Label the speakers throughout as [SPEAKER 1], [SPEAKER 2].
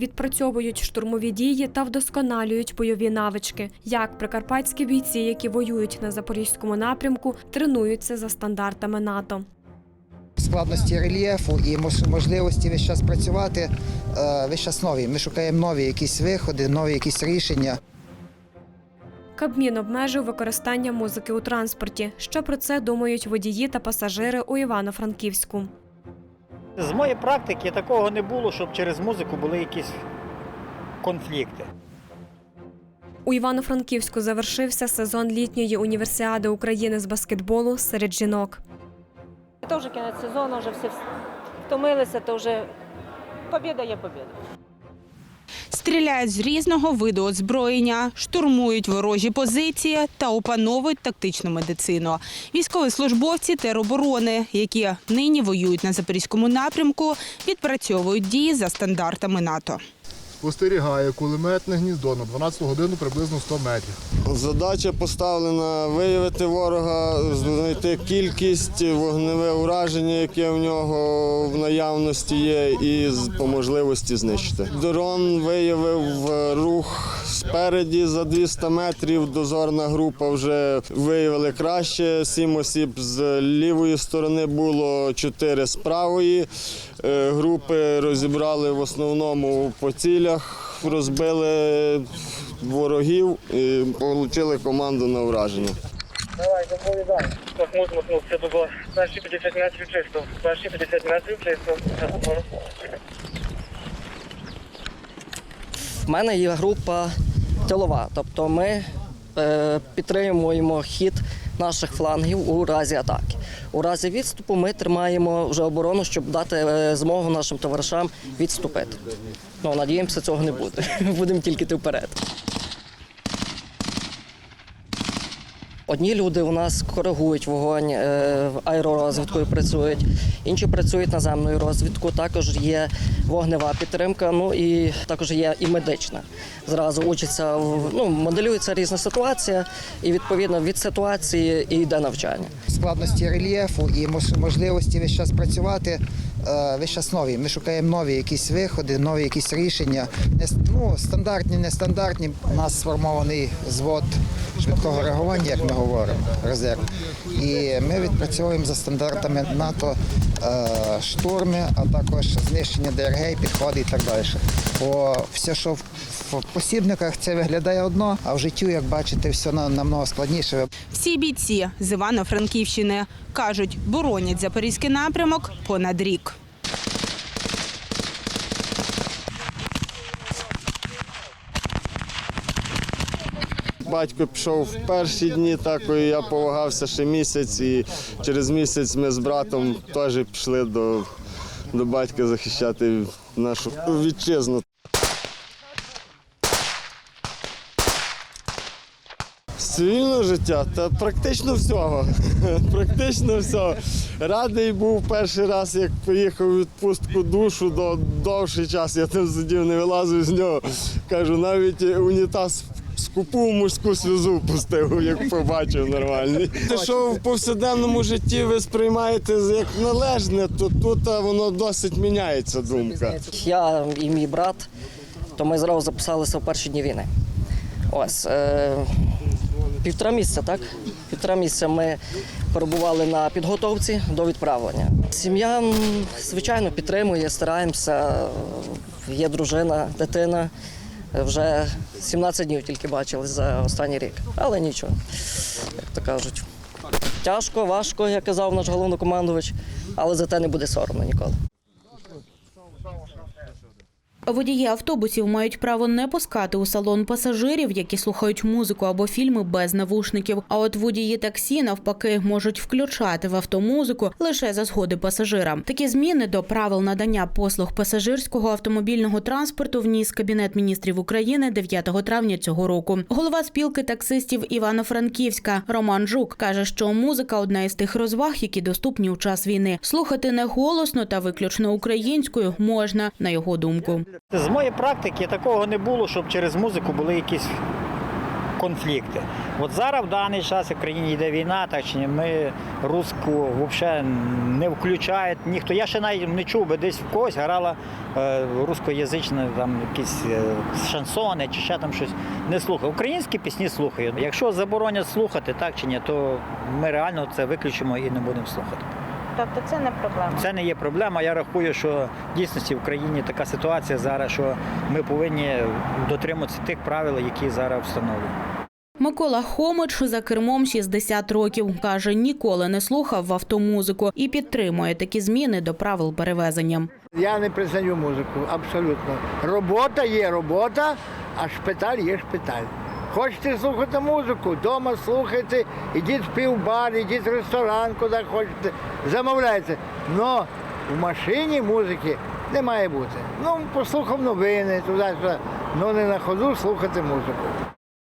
[SPEAKER 1] відпрацьовують штурмові дії та вдосконалюють бойові навички. Як прикарпатські бійці, які воюють на запорізькому напрямку, тренуються за стандартами НАТО.
[SPEAKER 2] складності рельєфу і можливості весь час працювати е, весь час нові. Ми шукаємо нові якісь виходи, нові якісь рішення.
[SPEAKER 1] Кабмін обмежив використання музики у транспорті. Що про це думають водії та пасажири у Івано-Франківську?
[SPEAKER 3] З моєї практики такого не було, щоб через музику були якісь конфлікти.
[SPEAKER 1] У Івано-Франківську завершився сезон літньої універсіади України з баскетболу серед жінок.
[SPEAKER 4] То вже кінець сезону, вже всі втомилися, то вже побіда є побіда.
[SPEAKER 5] Стріляють з різного виду озброєння, штурмують ворожі позиції та опановують тактичну медицину. Військовослужбовці тероборони, які нині воюють на запорізькому напрямку, відпрацьовують дії за стандартами НАТО.
[SPEAKER 6] Спостерігає кулеметне гніздо на 12 годину приблизно 100 метрів.
[SPEAKER 7] Задача поставлена виявити ворога, знайти кількість, вогневе ураження, яке в нього в наявності є, і по можливості знищити. Дрон виявив е, рух спереді за 200 метрів. Дозорна група вже виявили краще. Сім осіб з лівої сторони було, чотири з правої. Е, Групи розібрали в основному по цілях, розбили ворогів і отримали команду на враження.
[SPEAKER 8] Давай, доповідай. Махмуд, Махмуд, це було перші 50 метрів чисто. Перші 50 метрів чисто.
[SPEAKER 9] В мене є група тилова, тобто ми е, підтримуємо хід наших флангів у разі атаки. У разі відступу ми тримаємо вже оборону, щоб дати е, змогу нашим товаришам відступити. Ну, надіємося, цього не буде. Будемо тільки ти вперед. Одні люди у нас коригують вогонь е, аеророзвідкою працюють, інші працюють наземною розвідкою. Також є вогнева підтримка. Ну і також є і медична. Зразу учиться ну, моделюється різна ситуація, і відповідно від ситуації і йде навчання.
[SPEAKER 2] Складності рельєфу і можливості весь час працювати весь час нові. Ми шукаємо нові якісь виходи, нові якісь рішення. Ну, стандартні, нестандартні. У нас сформований звод швидкого реагування, як ми говоримо, резерв. І ми відпрацьовуємо за стандартами НАТО е, штурми, а також знищення ДРГ, підходи і так далі. Бо все, що в посібниках це виглядає одно, а в життю, як бачите, все намного складніше.
[SPEAKER 5] Всі бійці з Івано-Франківщини кажуть, боронять запорізький напрямок понад рік.
[SPEAKER 7] Батько пішов в перші дні, так і я повагався ще місяць, і через місяць ми з братом теж пішли до, до батька захищати нашу вітчизну. З цивільного життя та практично всього. Практично всього. Радий був перший раз, як поїхав у відпустку душу, до довший час я там сидів, не вилазив з нього. Кажу, навіть унітаз скупу мужську сльозу пустив, як побачив нормальний. Те, що в повсякденному житті ви сприймаєте як належне, то тут воно досить міняється думка.
[SPEAKER 9] Я і мій брат, то ми зразу записалися в перші дні війни. Ось е, півтора місяця, так? Півтора місяця ми перебували на підготовці до відправлення. Сім'я, звичайно, підтримує, стараємося. Є дружина, дитина. Вже 17 днів тільки бачили за останній рік. Але нічого, як то кажуть. Тяжко, важко, як казав наш головнокомандувач, але зате не буде соромно ніколи.
[SPEAKER 10] Водії автобусів мають право не пускати у салон пасажирів, які слухають музику або фільми без навушників. А от водії таксі навпаки можуть включати в автомузику лише за згоди пасажира. Такі зміни до правил надання послуг пасажирського автомобільного транспорту вніс Кабінет міністрів України 9 травня цього року. Голова спілки таксистів Івано-Франківська Роман Жук каже, що музика одна із тих розваг, які доступні у час війни. Слухати не голосно та виключно українською можна, на його думку.
[SPEAKER 3] З моєї практики такого не було, щоб через музику були якісь конфлікти. От зараз в даний час в країні йде війна, так ми русську взагалі не включають ніхто. Я ще навіть не чув, би десь в когось грала е, рускоязична там якісь е, шансони чи ще там щось. Не слухаю. Українські пісні слухаю. Якщо заборонять слухати, так чи ні, то ми реально це виключимо і не будемо слухати.
[SPEAKER 4] Тобто це не проблема.
[SPEAKER 3] Це не є проблема. Я рахую, що в дійсності в країні така ситуація зараз, що ми повинні дотримуватися тих правил, які зараз встановлені.
[SPEAKER 10] Микола Хомич за кермом 60 років. Каже, ніколи не слухав в автомузику і підтримує такі зміни до правил перевезення.
[SPEAKER 11] Я не признаю музику, абсолютно. Робота є робота, а шпиталь є шпиталь. Хочете слухати музику, вдома слухайте, ідіть в півбар, ідіть в ресторан, куди хочете, замовляйте. Но в машині музики не має бути. Ну, послухав новини, туди-сюди, але не на ходу слухати музику.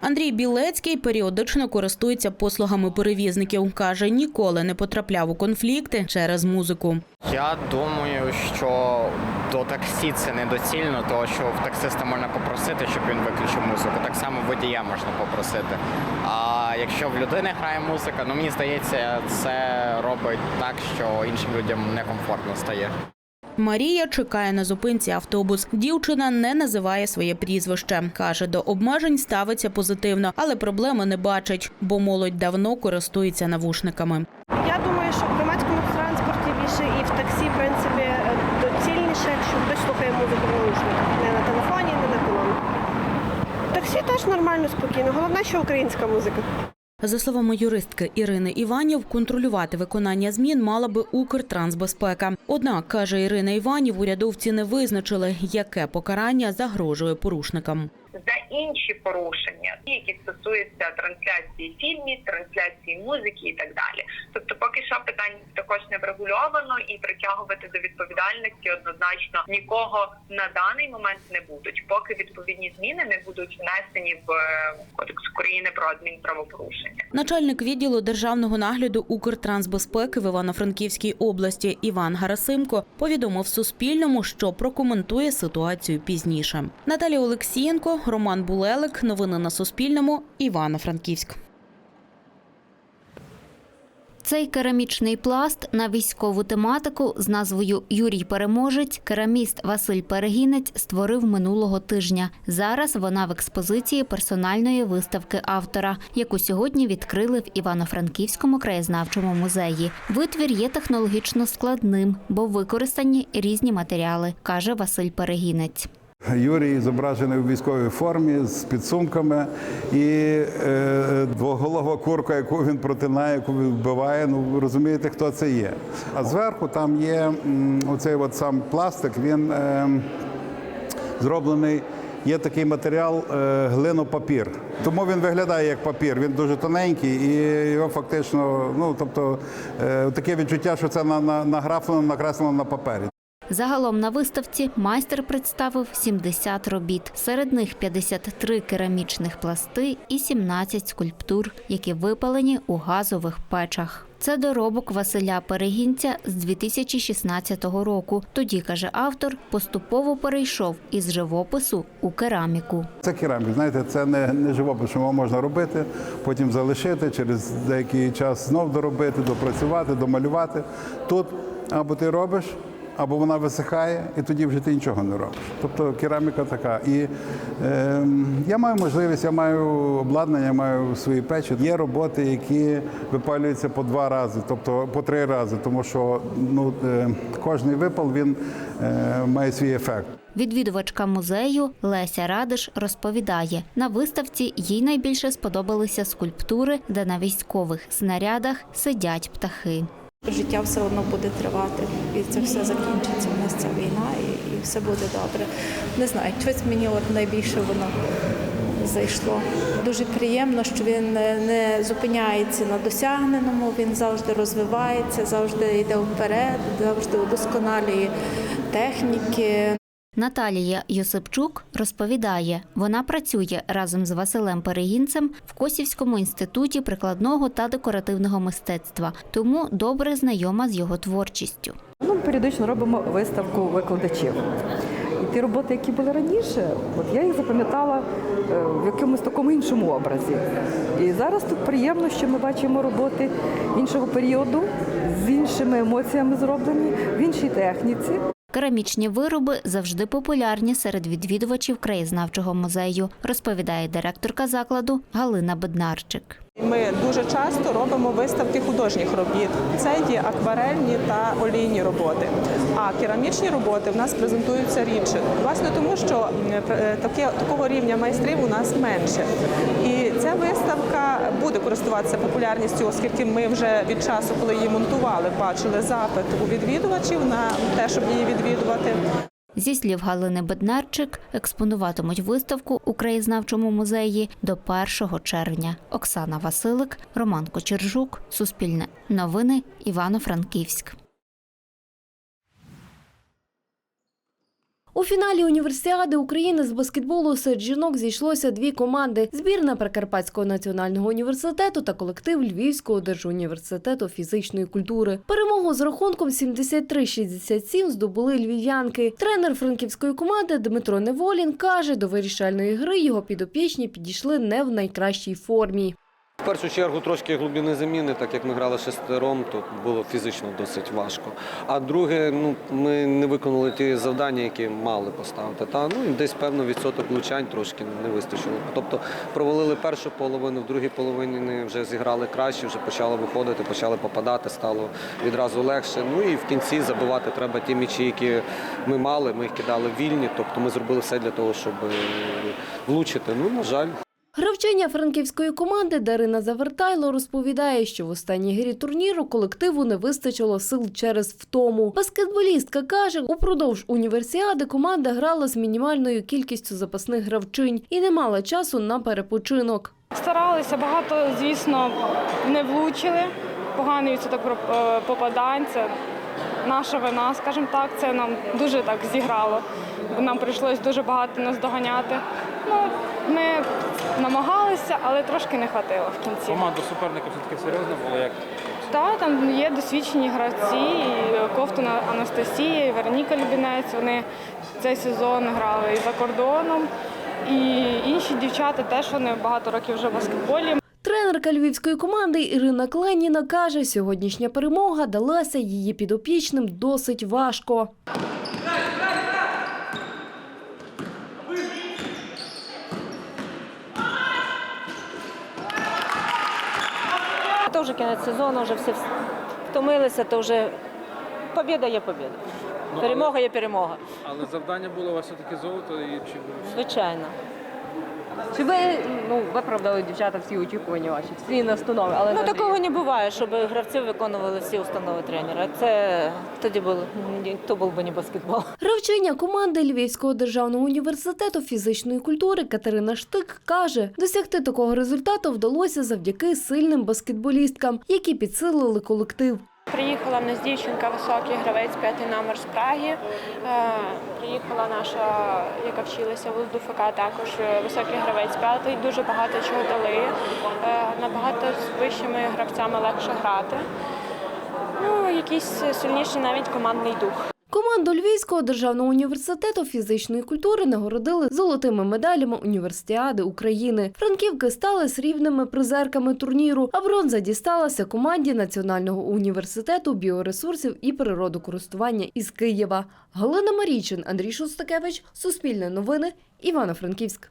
[SPEAKER 10] Андрій Білецький періодично користується послугами перевізників. Каже, ніколи не потрапляв у конфлікти через музику.
[SPEAKER 12] Я думаю, що до таксі це недоцільно, тому що в таксиста можна попросити, щоб він виключив музику. Так само водія можна попросити. А якщо в людини грає музика, ну мені здається, це робить так, що іншим людям некомфортно стає.
[SPEAKER 10] Марія чекає на зупинці автобус. Дівчина не називає своє прізвище. Каже, до обмежень ставиться позитивно, але проблеми не бачить, бо молодь давно користується навушниками.
[SPEAKER 4] Я думаю, що в більше і в таксі, в принципі, доцільніше, якщо хтось слухає музику в наушниках. Не на телефоні, не на колоні. В таксі теж нормально, спокійно. Головне, що українська музика.
[SPEAKER 10] За словами юристки Ірини Іванів, контролювати виконання змін мала би Укртрансбезпека. Однак, каже Ірина Іванів, урядовці не визначили, яке покарання загрожує порушникам.
[SPEAKER 13] За інші порушення, які стосуються трансляції фільмів, трансляції музики і так далі. Тобто, поки що питання також не врегульовано і притягувати до відповідальності однозначно нікого на даний момент не будуть, поки відповідні зміни не будуть внесені в е, кодекс України про адмінправопорушення.
[SPEAKER 10] Начальник відділу державного нагляду Укртрансбезпеки в Івано-Франківській області Іван Гарасимко повідомив Суспільному, що прокоментує ситуацію пізніше. Наталія Олексієнко, Роман Булелик. Новини на Суспільному. Івано-Франківськ.
[SPEAKER 14] Цей керамічний пласт на військову тематику з назвою Юрій Переможець кераміст Василь Перегінець створив минулого тижня. Зараз вона в експозиції персональної виставки автора, яку сьогодні відкрили в Івано-Франківському краєзнавчому музеї. Витвір є технологічно складним, бо використані різні матеріали, каже Василь Перегінець.
[SPEAKER 15] Юрій зображений у військовій формі з підсумками і е, двоголова курка, яку він протинає, яку він вбиває. Ну розумієте, хто це є. А зверху там є оцей от сам пластик. Він е, зроблений. Є такий матеріал е, глинопапір. Тому він виглядає як папір. Він дуже тоненький і його фактично, ну тобто е, таке відчуття, що це на, на, награфлено, накреслено на папері.
[SPEAKER 14] Загалом на виставці майстер представив 70 робіт. Серед них 53 керамічних пласти і 17 скульптур, які випалені у газових печах. Це доробок Василя Перегінця з 2016 року. Тоді, каже автор, поступово перейшов із живопису у кераміку.
[SPEAKER 15] Це кераміка, знаєте, це не, не живопис, що можна робити, потім залишити, через деякий час знов доробити, допрацювати, домалювати. Тут або ти робиш, або вона висихає, і тоді вже ти нічого не робиш. Тобто кераміка така. І е, я маю можливість, я маю обладнання, я маю свої печі. Є роботи, які випалюються по два рази, тобто по три рази, тому що ну, е, кожний випал він е, має свій ефект.
[SPEAKER 14] Відвідувачка музею Леся Радиш розповідає, на виставці їй найбільше сподобалися скульптури, де на військових снарядах сидять птахи.
[SPEAKER 16] Життя все одно буде тривати, і це все закінчиться. У нас ця війна, і, і все буде добре. Не знаю, щось мені от найбільше воно зайшло. Дуже приємно, що він не- зупиняється на досягненому, він завжди розвивається, завжди йде вперед, завжди удосконалює техніки.
[SPEAKER 14] Наталія Йосипчук розповідає, вона працює разом з Василем Перегінцем в Косівському інституті прикладного та декоративного мистецтва, тому добре знайома з його творчістю.
[SPEAKER 17] Ну, періодично робимо виставку викладачів. І ті роботи, які були раніше, от я їх запам'ятала е, в якомусь такому іншому образі. І зараз тут приємно, що ми бачимо роботи іншого періоду з іншими емоціями зроблені, в іншій техніці.
[SPEAKER 14] Керамічні вироби завжди популярні серед відвідувачів краєзнавчого музею, розповідає директорка закладу Галина Беднарчик.
[SPEAKER 18] Ми дуже часто робимо виставки художніх робіт. Це є акварельні та олійні роботи. А керамічні роботи в нас презентуються рідше. Власне, тому що е, таке такого рівня майстрів у нас менше. І ця виставка буде користуватися популярністю, оскільки ми вже від часу, коли її монтували, бачили запит у відвідувачів на те, щоб її відвідувати.
[SPEAKER 14] Зі слів Галини Беднарчик, експонуватимуть виставку у краєзнавчому музеї до 1 червня. Оксана Василик, Роман Кочержук, Суспільне новини, Івано-Франківськ.
[SPEAKER 1] У фіналі універсіади України з баскетболу серед жінок зійшлося дві команди: збірна Прикарпатського національного університету та колектив Львівського держуніверситету фізичної культури. Перемогу з рахунком 73-67 здобули львів'янки. Тренер франківської команди Дмитро Неволін каже, до вирішальної гри його підопічні підійшли не в найкращій формі.
[SPEAKER 19] В першу чергу трошки глибини заміни, так як ми грали шестером, то було фізично досить важко. А друге, ну ми не виконали ті завдання, які мали поставити. Та ну десь певно відсоток влучань трошки не вистачило. Тобто провалили першу половину, в другій половині вже зіграли краще, вже почали виходити, почали попадати, стало відразу легше. Ну і в кінці забивати треба ті м'ячі, які ми мали. Ми їх кидали вільні. Тобто ми зробили все для того, щоб е, влучити. Ну на жаль.
[SPEAKER 1] Гравчиня франківської команди Дарина Завертайло розповідає, що в останній грі турніру колективу не вистачило сил через втому. Баскетболістка каже, упродовж універсіади команда грала з мінімальною кількістю запасних гравчинь і не мала часу на перепочинок.
[SPEAKER 20] Старалися багато, звісно, не влучили. Поганий е. Це наша вина, скажімо так. Це нам дуже так зіграло. Нам прийшлось дуже багато нас доганяти. Ну, ми намагалися, але трошки не хватило в кінці.
[SPEAKER 21] Команда суперника все-таки серйозно була як.
[SPEAKER 20] Так, там є досвідчені гравці, і Ковтуна Анастасія, і Вероніка Любінець. Вони цей сезон грали і за кордоном. І інші дівчата теж вони багато років вже в баскетболі.
[SPEAKER 1] Тренерка львівської команди Ірина Кленіна каже, сьогоднішня перемога далася її підопічним досить важко.
[SPEAKER 22] Вже кінець сезону, вже всі втомилися, то вже побіда є побіда.
[SPEAKER 21] Ну,
[SPEAKER 22] Перемога є перемога.
[SPEAKER 21] Але завдання було у вас все-таки золото і чи
[SPEAKER 22] Звичайно. Чи ви ну, виправдали дівчата всі очікування ваші, всі настанови? Але ну такого не буває, щоб гравці виконували всі установи тренера. Це тоді було то був би не баскетбол.
[SPEAKER 1] Гравчиня команди Львівського державного університету фізичної культури Катерина Штик каже, досягти такого результату вдалося завдяки сильним баскетболісткам, які підсилили колектив.
[SPEAKER 23] Приїхала в нас дівчинка, високий гравець, п'ятий номер з Праги. Е, Приїхала наша, яка вчилася в Дуфака, також е, високий гравець п'ятий. Дуже багато чого дали. Е, Набагато з вищими гравцями легше грати. Ну, якийсь сильніший навіть командний дух.
[SPEAKER 1] Команду Львівського державного університету фізичної культури нагородили золотими медалями універсіади України. Франківки стали срібними призерками турніру, а бронза дісталася команді Національного університету біоресурсів і природокористування із Києва. Галина Марійчин, Андрій Шостакевич, Суспільне новини, Івано-Франківськ.